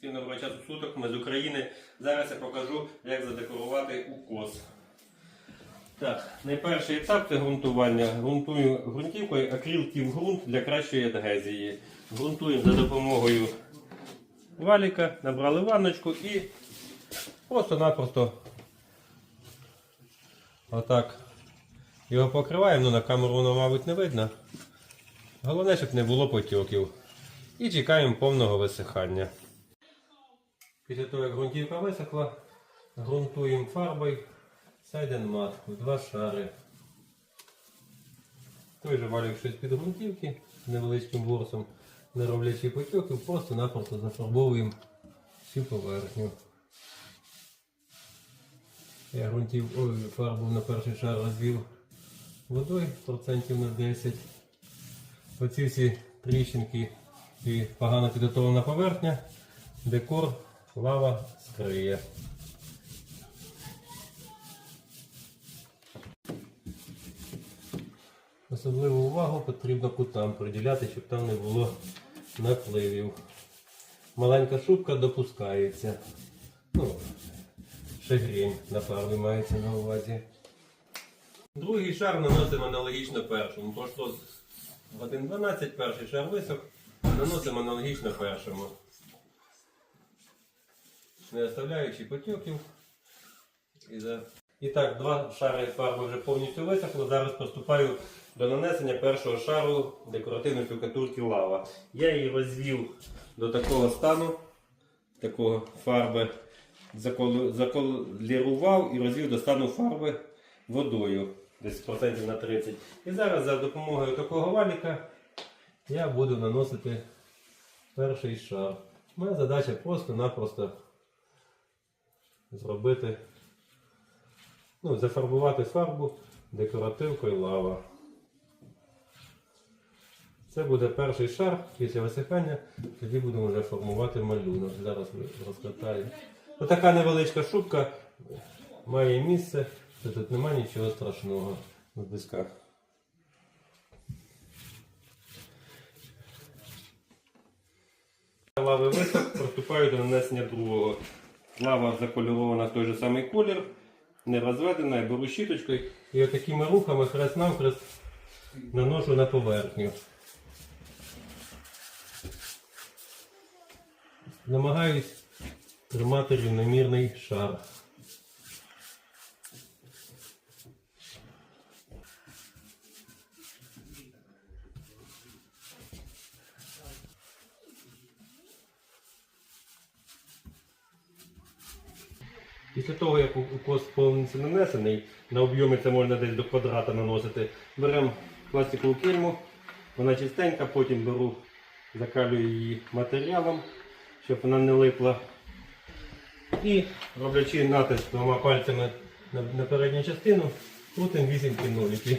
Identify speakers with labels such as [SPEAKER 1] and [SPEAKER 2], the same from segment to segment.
[SPEAKER 1] Всім доброго часу суток, ми з України. Зараз я покажу, як задекорувати укос. Так, найперший етап це ґрунтування. Грунтую ґрунтівкою акрилків ґрунт для кращої адгезії. Ґрунтуємо за допомогою валіка, набрали ванночку і просто-напросто отак його покриваємо. Ну, на камеру воно, мабуть, не видно. Головне, щоб не було потьоків. І чекаємо повного висихання. Після того, як ґрунтівка висохла, ґрунтуємо фарбою сайден-мат два шари. Той же валік щось під ґрунтівки невеличким ворсом, не роблячи потьоків, просто-напросто зафарбовуємо всю поверхню. Я ґрунтів, ой, фарбу на перший шар розвів водою процентів на 10. Оці всі тріщинки і погано підготовлена поверхня, декор лава скриє. Особливу увагу потрібно кутам приділяти, щоб там не було напливів. Маленька шубка допускається. Ну, шагрень на мається на увазі. Другий шар наносимо аналогічно першому. Пройшло з 1.12, перший шар висох, наносимо аналогічно першому. Не оставляючи потьоків. І, за... І так, два шари фарби вже повністю висохли. Зараз приступаю до нанесення першого шару декоративної штукатурки лава. Я її розвів до такого стану, такого фарби, закол- заколірував і розвів до стану фарби водою, десь процентів на 30. І зараз за допомогою такого валіка я буду наносити перший шар. Моя задача просто-напросто зробити, ну, зафарбувати фарбу декоративкою лава. Це буде перший шар після висихання, тоді будемо вже формувати малюнок. Зараз розкатаю. Отака невеличка шубка має місце, тут немає нічого страшного в дисках. Лави висох, приступаю до нанесення другого. Лава закольорована в той же самий колір, не розведена, я беру щіточкою і отакими рухами хрест навхрест наношу на поверхню. Намагаюсь тримати рівномірний шар. Після того, як укос повністю нанесений, на об'ємі це можна десь до квадрата наносити, беремо пластикову кельму, вона чистенька, потім беру, закалюю її матеріалом, щоб вона не липла. І роблячи натиск двома пальцями на, на передню частину, крутимо 8 кіноліків.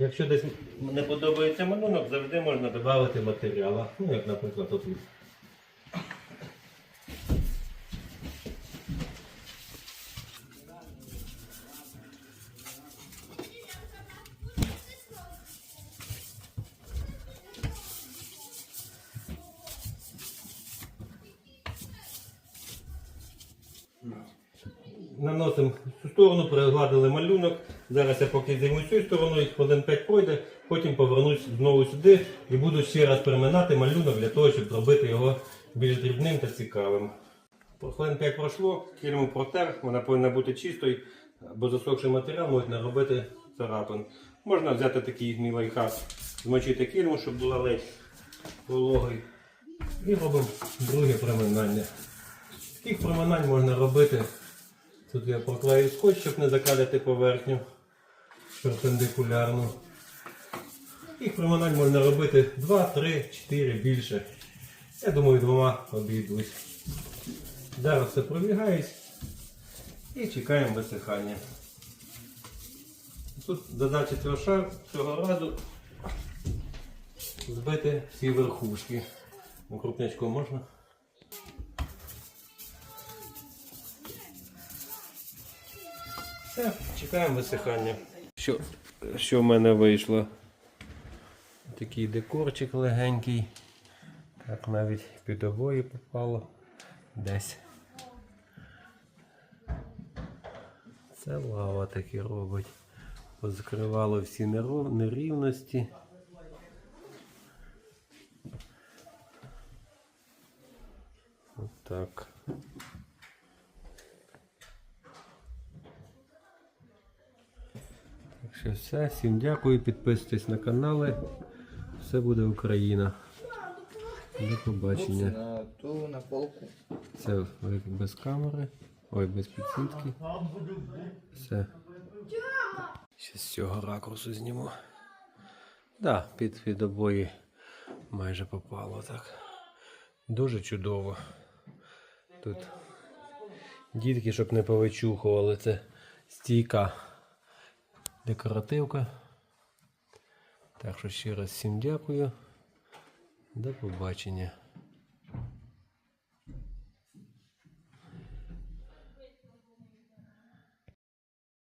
[SPEAKER 1] Якщо десь не подобається малюнок, завжди можна додати матеріалу. Ну, як, наприклад, тут. Наносимо цю сторону, перегладили малюнок. Зараз я поки займусь цією стороною, хвилин 5 пройде, потім повернусь знову сюди і буду ще раз переминати малюнок для того, щоб зробити його більш дрібним та цікавим. Хвилин 5 пройшло, кільму протер, вона повинна бути чистою, бо засохший матеріал можуть наробити царапин. Можна взяти такий мій лайфхак, змочити кільму, щоб була ледь вологою. І робимо друге приминання. Таких приминань можна робити. Тут я проклею скотч, щоб не закаляти поверхню перпендикулярно. Їх приминань можна робити 2, 3, 4 більше. Я думаю, двома обійдусь. Зараз все пробігаюсь і чекаємо висихання. Тут задача цього шару цього разу збити всі верхушки. Крупнячком можна. Все, чекаємо висихання. Що, що в мене вийшло? Такий декорчик легенький. Так навіть під обої попало десь. Це лава таки робить. Позакривало всі нерівності. Отак. Що все. Всім дякую. Підписуйтесь на канали. Все буде Україна. До побачення. Це без камери. Ой, без підсвітки. Все. Ще з цього ракурсу зніму. Да, під, під обої майже попало так. Дуже чудово. Тут дітки, щоб не повичухували, це стійка декоративка. Так що ще раз всім дякую. До побачення.